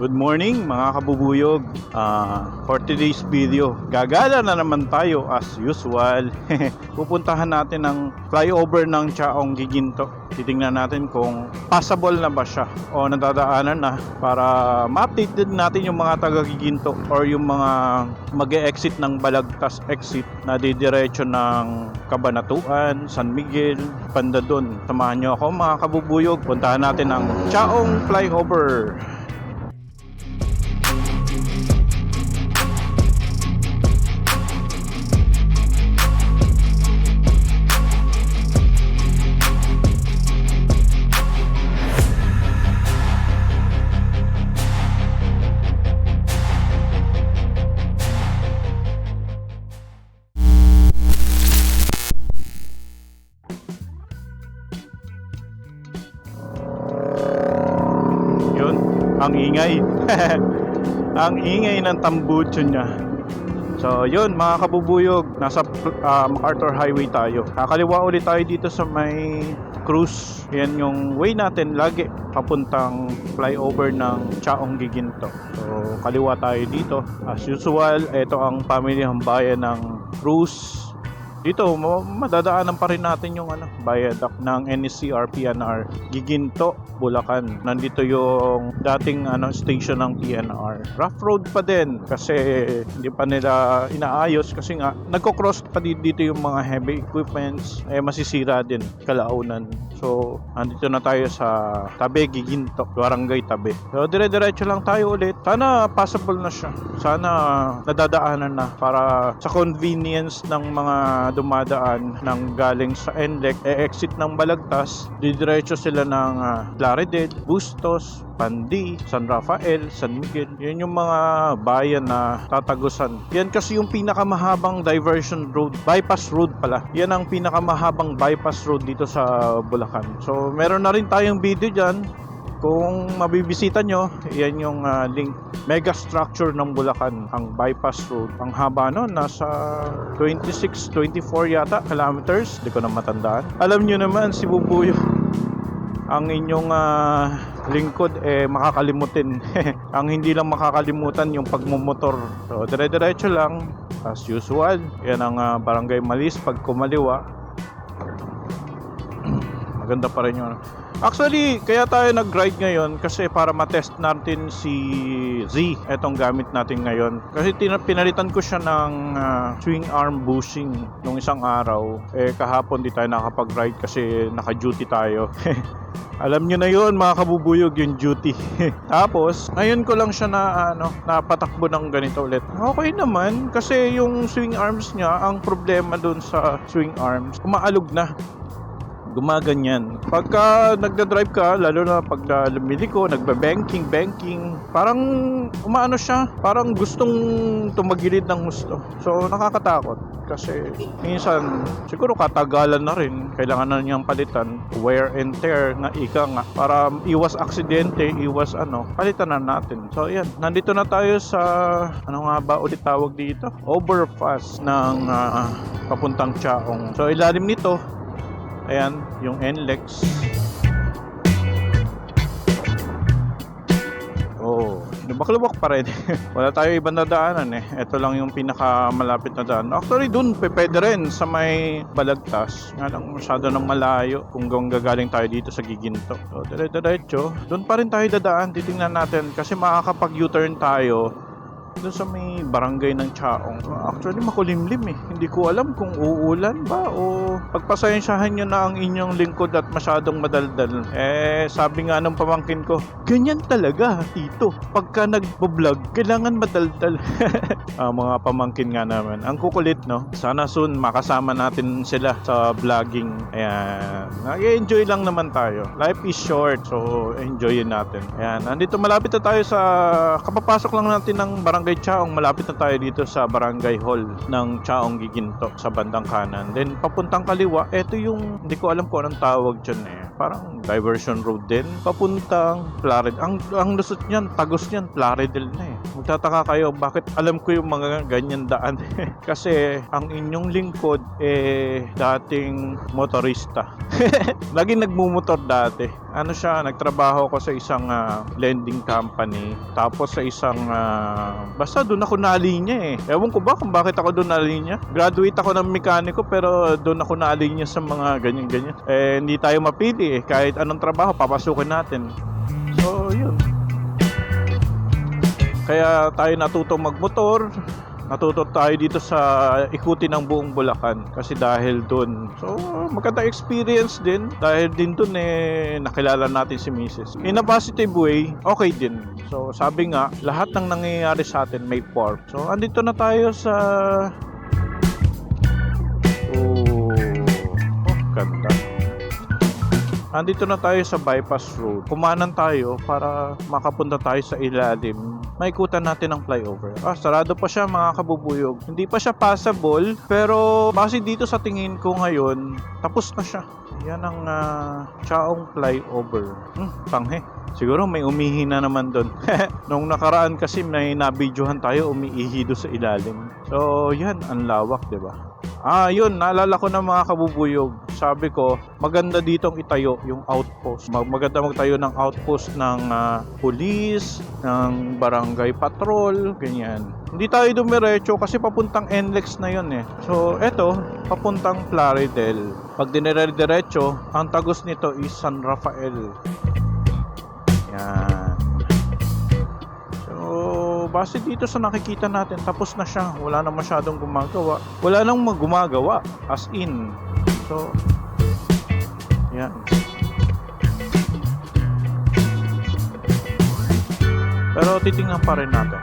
Good morning mga kabubuyog. Ah, for today's video, gagala na naman tayo as usual. Pupuntahan natin ang flyover ng Chaong Giginto. Titingnan natin kung passable na ba siya o nadadaanan na para ma-update natin yung mga taga Giginto or yung mga mag-exit ng Balagtas exit na didiretso ng Kabanatuan, San Miguel, banda doon. Samahan nyo ako mga kabubuyog. Puntahan natin ang Chaong Flyover. Ang ingay. ang ingay ng tambucho niya. So, yun mga kabubuyog, nasa ah, MacArthur Highway tayo. Kakaliwa ulit tayo dito sa may cruise. Yan yung way natin lagi papuntang flyover ng Chaong Giginto. So, kaliwa tayo dito. As usual, ito ang pamilyang bayan ng cruise dito ma- madadaanan pa rin natin yung ano viaduct ng NSCR PNR Giginto Bulacan. Nandito yung dating ano station ng PNR rough road pa din kasi hindi pa nila inaayos kasi nga nagko-cross pa di- dito yung mga heavy equipments. Eh masisira din kalaunan so andito na tayo sa Tabe Giginto Barangay Tabe. So dire-diretso lang tayo ulit. Sana passable na siya. Sana nadadaanan na para sa convenience ng mga dumadaan ng galing sa NLEC e-exit ng Balagtas. Didiretso sila ng uh, Plaridel, Bustos, Pandi, San Rafael, San Miguel. Yan yung mga bayan na tatagusan. Yan kasi yung pinakamahabang diversion road, bypass road pala. Yan ang pinakamahabang bypass road dito sa Bulacan. So meron na rin tayong video dyan kung mabibisita nyo, yan yung ah, link. Mega structure ng Bulacan, ang bypass road. Ang haba no, nasa 26, 24 yata kilometers. Hindi ko na matandaan. Alam nyo naman, si Bubuyo, ang inyong ah, lingkod eh makakalimutin. ang hindi lang makakalimutan yung pagmumotor. So, dire-diretso lang as usual. Yan ang ah, Barangay Malis pag kumaliwa. Maganda pa rin ano. Actually, kaya tayo nag-ride ngayon kasi para matest natin si Z, etong gamit natin ngayon. Kasi pinalitan ko siya ng ah, swing arm bushing nung isang araw. Eh kahapon di tayo nakapag-ride kasi naka-duty tayo. Alam nyo na yon mga kabubuyog yung duty. Tapos, ngayon ko lang siya na ano, napatakbo ng ganito ulit. Okay naman kasi yung swing arms niya, ang problema dun sa swing arms, umaalog na gumaganyan. Pagka nagda-drive ka, lalo na pag uh, lumiliko, nagba-banking, banking, parang umaano siya, parang gustong tumagilid ng gusto. So, nakakatakot. Kasi, minsan, siguro katagalan na rin, kailangan na niyang palitan, wear and tear na ika nga, para iwas aksidente, iwas ano, palitan na natin. So, yan, nandito na tayo sa, ano nga ba ulit tawag dito? Overpass ng ah, papuntang Chaong. So, ilalim nito, Ayan, yung NLEX. Oo, oh, lubak-lubak pa rin. Wala tayo ibang nadaanan eh. Ito lang yung pinakamalapit na daan. Actually, dun pwede rin sa may balagtas. Nga lang masyado ng malayo kung gagaling tayo dito sa Giginto. So, dire-diretso. Doon pa rin tayo dadaan. Titingnan natin kasi makakapag-U-turn tayo doon sa may barangay ng Chaong. Actually, makulimlim eh. Hindi ko alam kung uulan ba o pagpasensyahan nyo na ang inyong lingkod at masyadong madaldal. Eh, sabi nga ng pamangkin ko, ganyan talaga, tito. Pagka nagbo-vlog, kailangan madaldal. Ah, mga pamangkin nga naman. Ang kukulit, no? Sana soon makasama natin sila sa vlogging. Ayan. Nag-enjoy lang naman tayo. Life is short, so enjoyin natin. Ayan. Nandito malapit na tayo sa... Kapapasok lang natin ng Barangay Chaong. Malapit na tayo dito sa Barangay Hall ng Chaong Giginto sa bandang kanan. Then papuntang kaliwa, eto yung... Hindi ko alam kung anong tawag dyan eh. Parang diversion road din. Papuntang Plarid. Ang, ang lusot niyan, tagos niyan, Plaridel na eh. Magtataka kayo bakit alam ko yung mga ganyan daan. Kasi ang inyong lingkod eh dating motorista. Laging nagmumotor dati. Ano siya, nagtrabaho ko sa isang ah, lending company. Tapos sa isang ah, basta doon ako nalinya eh. Ewan ko ba kung bakit ako doon nalinya. Graduate ako ng mekaniko pero doon ako nalinya sa mga ganyan-ganyan. Eh hindi tayo mapili eh. Kahit anong trabaho papasukin natin. So, yun. Kaya tayo natuto magmotor, natuto tayo dito sa ikuti ng buong Bulacan kasi dahil doon. So, maganda experience din dahil din doon eh nakilala natin si Mrs. In a positive way, okay din. So, sabi nga, lahat ng nangyayari sa atin may form. So, andito na tayo sa Andito na tayo sa bypass road. Kumanan tayo para makapunta tayo sa ilalim. Maikutan natin ang flyover. Ah, sarado pa siya mga kabubuyog. Hindi pa siya passable, pero base dito sa tingin ko ngayon, tapos na siya. Yan ang uh, Chaong flyover. Hmm, panghe. Siguro may umihi na naman doon. Nung nakaraan kasi may nabidyohan tayo umiihi doon sa ilalim. So, yan, ang lawak, 'di ba? Ah, yun, naalala ko na mga kabubuyog. Sabi ko, maganda ditong itayo yung outpost. Mag maganda magtayo ng outpost ng ah, police, ng barangay patrol, ganyan. Hindi tayo dumiretso kasi papuntang NLEX na yun eh. So, eto, papuntang Plaridel. Pag dinire-diretso, ang tagos nito is San Rafael. Base dito sa nakikita natin, tapos na siya. Wala na masyadong gumagawa. Wala nang mag- gumagawa. As in. So, yan. Pero titingnan pa rin natin.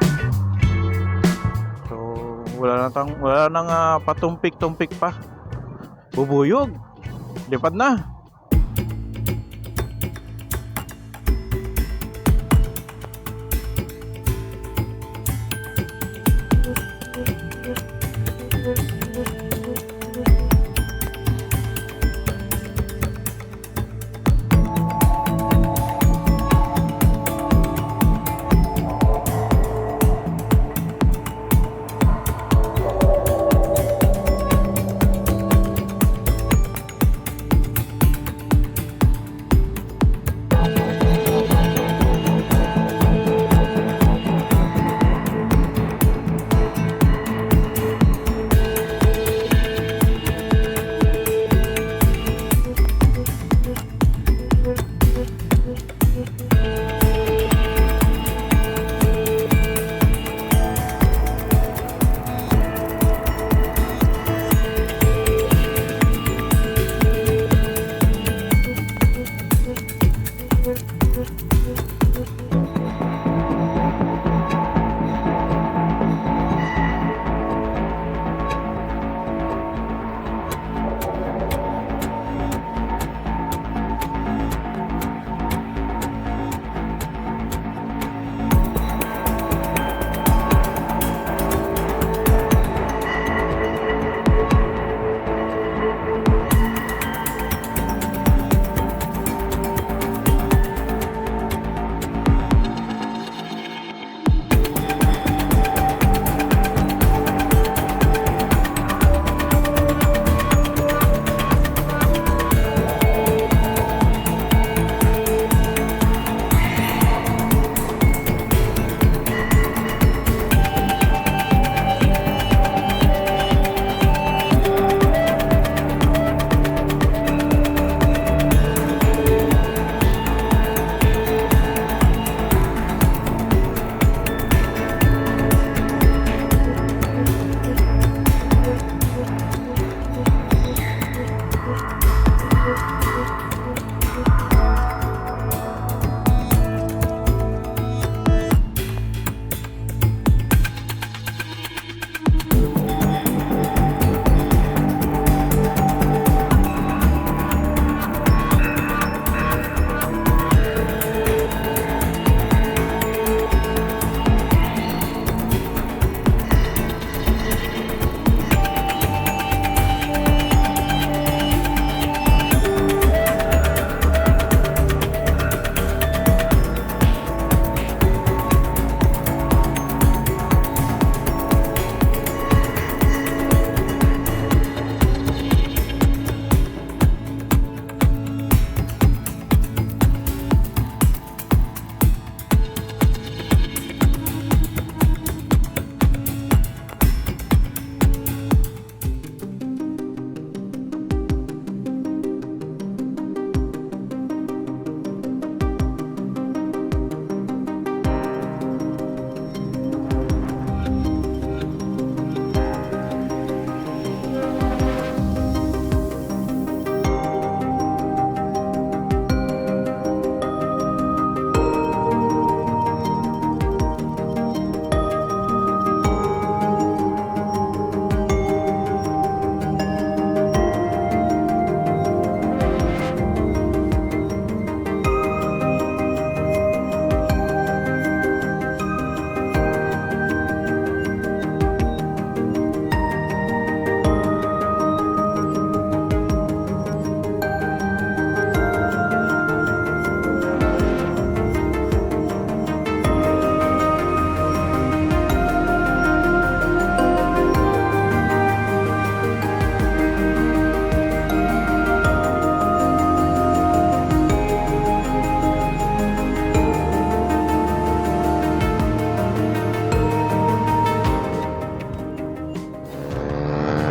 So, wala na tang wala nang ah, patumpik-tumpik pa. Bubuyog. Lipad na.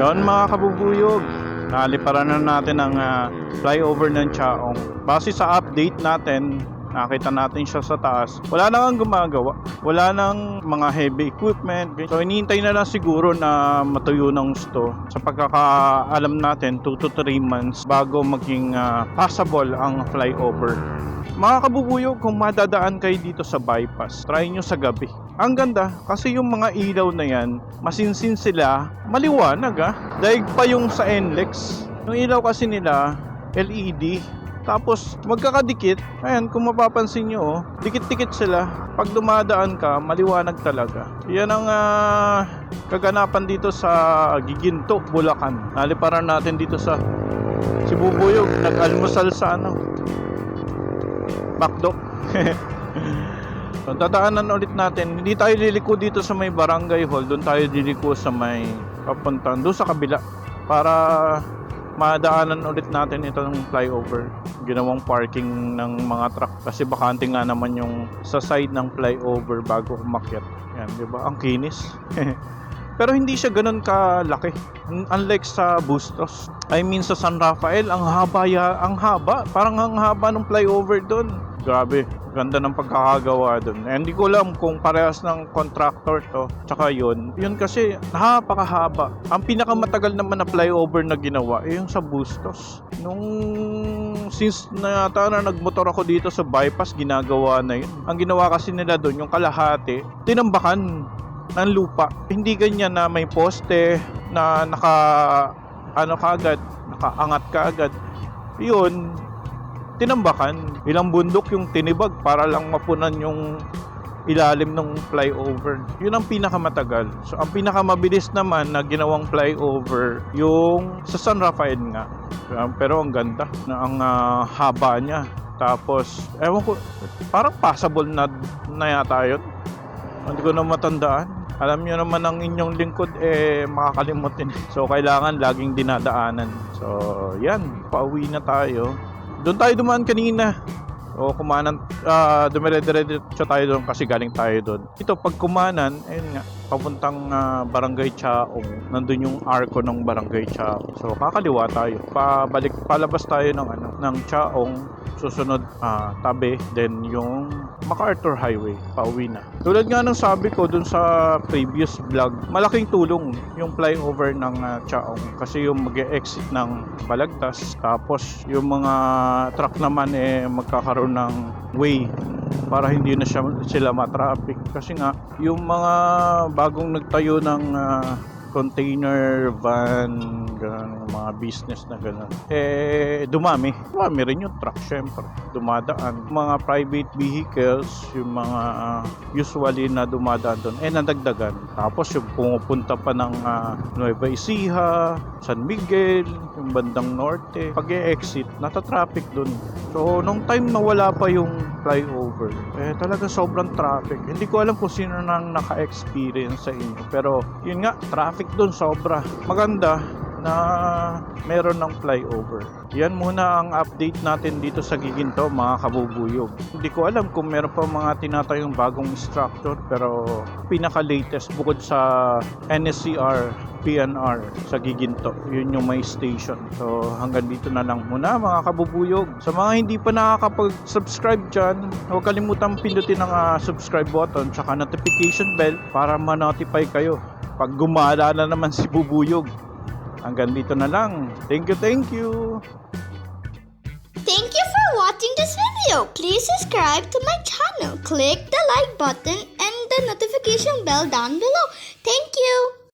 Yon mga kabubuyog, naliparan na natin ang ah, flyover ng Chaong. Base sa update natin, nakita natin siya sa taas. Wala nang gumagawa. Wala nang mga heavy equipment. So hinihintay na lang siguro na matuyo ng gusto. Sa pagkakaalam natin, 2 to 3 months bago maging ah, passable ang flyover. Mga kabubuyog, kung madadaan kayo dito sa bypass, try nyo sa gabi. Ang ganda, kasi yung mga ilaw na yan, masinsin sila, maliwanag ah. Daig pa yung sa NLEX. Yung ilaw kasi nila, LED. Tapos, magkakadikit. Ayan, kung mapapansin nyo, oh, dikit-dikit sila. Pag dumadaan ka, maliwanag talaga. Yan ang ah, kaganapan dito sa Giginto, Bulacan. Naliparan natin dito sa Sibubuyog. Nag-almusal sa ano, Bakdo. so, dadaanan ulit natin. Hindi tayo liliko dito sa may barangay hall. Doon tayo liliko sa may papuntan. Doon sa kabila. Para madaanan ulit natin itong flyover. Ginawang parking ng mga truck. Kasi bakante nga naman yung sa side ng flyover bago umakyat. Yan, di ba? Ang kinis. Pero hindi siya ganun kalaki. Un- Unlike sa Bustos. I mean sa San Rafael, ang haba ya, ang haba. Parang ang haba ng flyover doon. Grabe, ganda ng pagkakagawa doon. Hindi ko alam kung parehas ng contractor to. Tsaka yun. Yun kasi napakahaba. Ang pinakamatagal naman na flyover na ginawa ay yung sa Bustos. Nung since na yata na nagmotor ako dito sa bypass, ginagawa na yun. Ang ginawa kasi nila doon, yung kalahati, tinambakan ng lupa. Hindi ganyan na may poste na naka ano kaagad, nakaangat kaagad. Yun, tinambakan. Ilang bundok yung tinibag para lang mapunan yung ilalim ng flyover. Yun ang pinakamatagal. So, ang pinakamabilis naman na ginawang flyover, yung sa San Rafael nga. Um, pero ang ganda na ang ah, haba niya. Tapos, ewan ko, parang passable na, na yata yun. Hindi ko na matandaan. Alam niyo naman ang inyong lingkod eh makakalimutin. So kailangan laging dinadaanan. So yan, pauwi na tayo. Doon tayo dumaan kanina. O kumanan, uh, dumire-diretso tayo doon kasi galing tayo doon. Ito, pag kumanan, ayun nga, papuntang ah, Barangay Chaong. Nandun yung arko ng Barangay Chaong. So, kakaliwa tayo. Pabalik, palabas tayo ng, ano, ng Chaong. Susunod, ah, tabi. Then, yung MacArthur Highway. Pauwi na. Tulad nga ng sabi ko dun sa previous vlog, malaking tulong yung flyover ng ah, Chaong. Kasi yung mag exit ng Balagtas. Tapos, yung mga truck naman eh magkakaroon ng way para hindi na siya, sila matraffic kasi nga yung mga bagong nagtayo ng ah, container van ganun, mga business na ganun. Eh dumami. Dumami rin yung truck syempre. Dumadaan. Mga private vehicles yung mga ah, usually na dumadaan doon eh nadagdagan. Tapos yung pumupunta pa ng ah, Nueva Ecija San Miguel yung bandang norte. Pag exit nata-traffic doon. So, nung time na wala pa yung flyover, eh talaga sobrang traffic. Hindi ko alam kung sino nang naka-experience sa inyo. Pero, yun nga, traffic doon sobra. Maganda na meron ng flyover. Yan muna ang update natin dito sa Giginto, mga kabubuyog. Hindi ko alam kung meron pa mga tinatayong bagong structure, pero pinaka-latest bukod sa NSCR PNR sa Giginto. Yun yung may station. So hanggang dito na lang muna mga kabubuyog. Sa mga hindi pa nakakapag-subscribe dyan, huwag kalimutan pindutin ang ah, subscribe button tsaka notification bell para ma-notify kayo pag gumala na naman si Bubuyog. Hanggang dito na lang. Thank you, thank you. Thank you for watching this video. Please subscribe to my channel. Click the like button and the notification bell down below. Thank you.